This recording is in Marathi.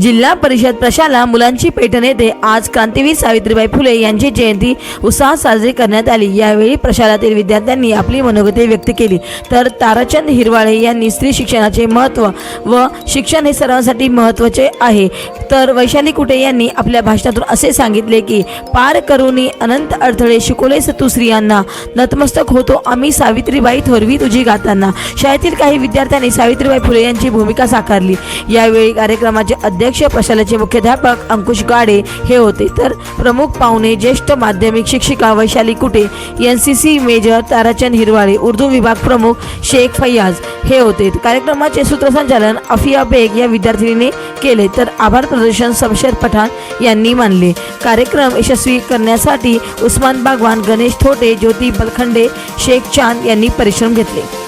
जिल्हा परिषद प्रशाला मुलांची पैठण येथे आज क्रांतीवीर सावित्रीबाई फुले यांची जयंती उत्साहात साजरी करण्यात आली. यावेळी प्रशालातील विद्यार्थ्यांनी आपली मनोगते व्यक्त केली. तर ताराचंद हिरवाळे यांनी स्त्री शिक्षणाचे महत्त्व व शिक्षण हे सर्वांसाठी महत्त्वाचे आहे. तर वैशाली कुटे यांनी आपल्या भाषणातून असे सांगितले की पार करुनी अनंत अडथळे शिकवलेस तू स्त्रियांना. नतमस्तक होतो आम्ही सावित्रीबाई थोरवी तुझी गाताना. शाळेतील काही विद्यार्थ्यांनी सावित्रीबाई फुले यांची भूमिका साकारली. यावेळी कार्यक्रमाचे अध्यक्ष अध्यक्ष प्रशालेचे मुख्याध्यापक अंकुश गाडे हे होते. तर प्रमुख पाहुणे ज्येष्ठ माध्यमिक शिक्षिका Vaishali Kute N C C major Tarachand Hirwale Urdu विभाग प्रमुख शेख फैयाज हे होते. कार्यक्रमाचे सूत्रसंचालन अफिया बेग या विद्यार्थिनीने केले. तर आभार प्रदर्शन शमशेर पठाण यांनी मानले. कार्यक्रम यशस्वी करण्यासाठी उस्मान बागवान गणेश थोटे ज्योती बलखंडे शेख चांद यांनी परिश्रम घेतले.